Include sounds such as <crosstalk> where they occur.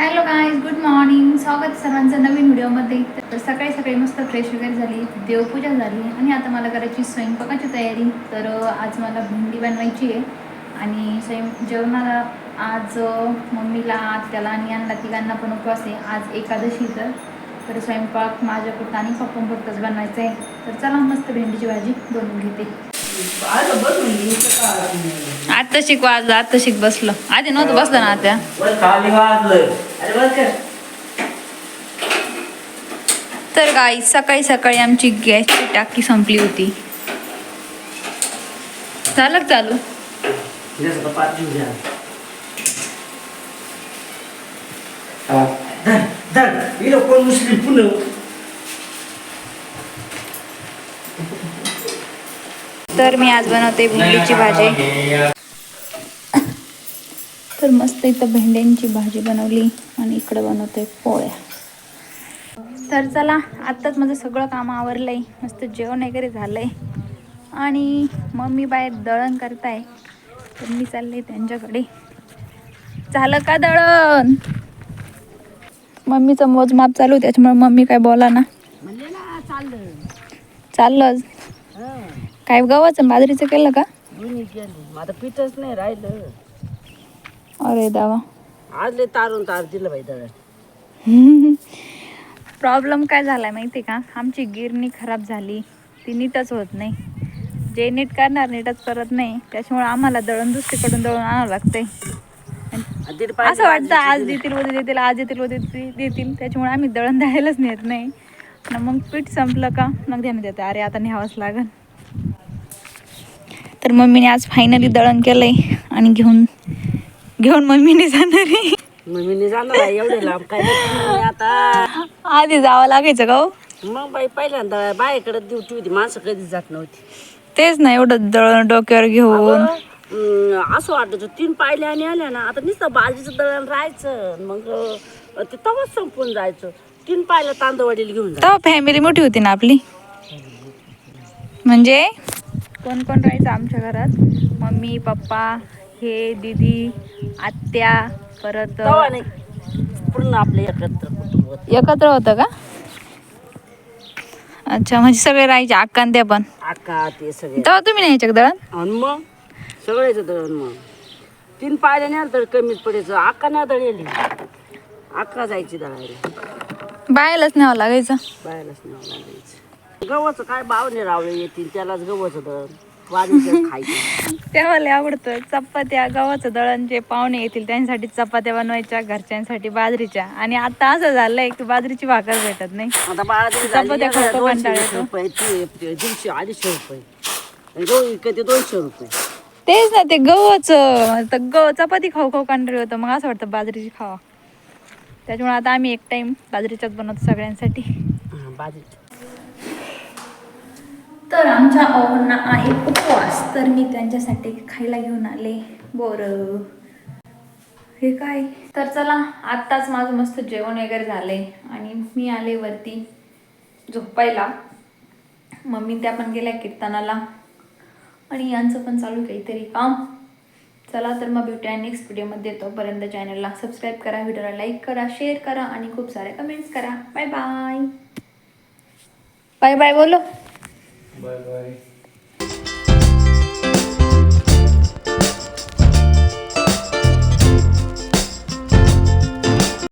Hello guys good morning स्वागत सर्वांचं नवीन व्हिडिओमध्ये. तर सकाळी सकाळी मस्त फ्रेश वगैरे झाली देवपूजा झाली आणि आता मला करायची स्वयंपाकाची तयारी. तर आज मला भेंडी बनवायची आहे आणि स्वयं जेवणाला आज मम्मीला आत्याला आणि यांना तिघांना पण उपवास आहे. आज एकादशी तर. तर स्वयंपाक माझ्या आणि पप्पांपुरतंच बनवायचं आहे तर चला मस्त भेंडीची भाजी बनवून घेते. आता शिक वाजलं आता शिक बसलं. आधी नव्हतं बसलं ना आता. तर गाई सकाळी सकाळी आमची गॅसची टाकी संपली होती. झालं का चालू? कोण मुस्लिम पुन्हा? तर मी आज बनवते भेंडीची भाजी. तर मस्त इथं भेंड्यांची भाजी बनवली आणि इकडे बनवते पोळ्या. तर चला आत्ताच माझं सगळं काम आवरलंय. मस्त जेवण वगैरे झालंय. आणि मम्मी बाहेर दळण करताय. तर मी चालले त्यांच्याकडे. झालं का दळण? मम्मीचं मोजमाप चालू आहे, त्याच्यामुळे मम्मी काय बोला ना. म्हणले ना चाललं. चाललं हा काय गव्हाचं बाजरीचं केलं का? दोन्ही केलं. आता पीठच नाही राहिलं. अरे दावा. आज लय तारून तार दिलं बाई दळण. <laughs> प्रॉब्लेम काय झालाय माहिती का? आमची गिरणी खराब झाली. ती नीटच होत नाही. जे नीट करणार नीटच करत नाही. त्याच्यामुळे आम्हाला दळण दुसरीकडून दळून आणावं लागतंय. असं वाटतं आज देतील उद्या देतील आज देतील उद्या देतील त्याच्यामुळे आम्ही दळण द्यायलाच नेत नाही. मग पीठ संपलं का? मग ध्यान देते. अरे आता न्यावंच लागन तर मम्मीने आज फायनली दळण केलंय आणि घेऊन घेऊन मम्मीने जाणार आहे. मग मी नाही जाणार आहे एवढे लांब काय आता. आधी जावं लागायचं का हो. मग बाई पहिल्यांदा बाईकडे ड्युटी होती माणसं कधीच जात नव्हती. तेच ना एवढं दळण डोक्यावर घेऊन. असं वाटत तीन पायल्या आणि आल्या ना आता नुसतं बाजरीचं दळण राहायचं मग ते तवाच संपून जायचं. तीन पायल्या तांदवडीला घेऊन तेव्हा फॅमिली मोठी होती ना आपली? म्हणजे? कोण कोण राहायचं आमच्या घरात? मम्मी पप्पा हे दीदी आत्या परत पूर्ण आपले एकत्र कुटुंब होतं. एकत्र होतं का? अच्छा म्हणजे सगळे राहायचे अक्कान त्या पण. आका ते सगळे. तेव्हा तुम्ही नाही यायच्या का दळण? आणि मग? सगळेच दळण मग. तीन पायल्या नाही तर कमीच पडायचं आका नाही दळेली. आका जायची दळायला. बायलाच न्यावं लागायचं. बायलाच नाही लागायचं. गव्हाचं काय भावने रावळे येतील त्यालाच गव्हाचं दळण. वाजून <laughs> खायचं. तेव्हा लय आवडतं. चपात्या गव्हाचं दळण जे पाहुणे येतील त्यांच्यासाठी चपात्या बनवायच्या घरच्यांसाठी बाजरीच्या. आणि आता असं झालंय की बाजरीची भाकर भेटत नाही. आता चपात्या दोनशे कंटाळा येतो. रुपये ती ती दीडशे अडीचशे रुपये. आणि गहू विकते दोनशे रुपये. तेच ना ते गव्हाचं तर गव चपाती खाऊ खाऊ कंटाळी होतं मग असं वाटतं बाजरीची खावा. त्याच्यामुळे आता आम्ही एक टाइम बाजरीच्याच बनवतो सगळ्यांसाठी. हा, बाजरी. तर आमच्या अवना आहे उपवास. तर मी त्यांच्यासाठी खायला घेऊन आले. बरं. हे काय? तर चला आत्ताच माझं मस्त जेवण वगैरे झाले. आणि मी आले वरती झोपायला. मम्मी त्या पण गेल्या कीर्तनाला. आणि यांचं पण चालू काहीतरी काम. चला तर मग ब्युटी आणि नेक्स्ट व्हिडिओमध्ये तोपर्यंत चॅनलला सबस्क्राईब करा व्हिडिओला लाईक करा शेअर करा आणि खूप सारे कमेंट्स करा. बाय बाय बाय बाय बोलो. Bye bye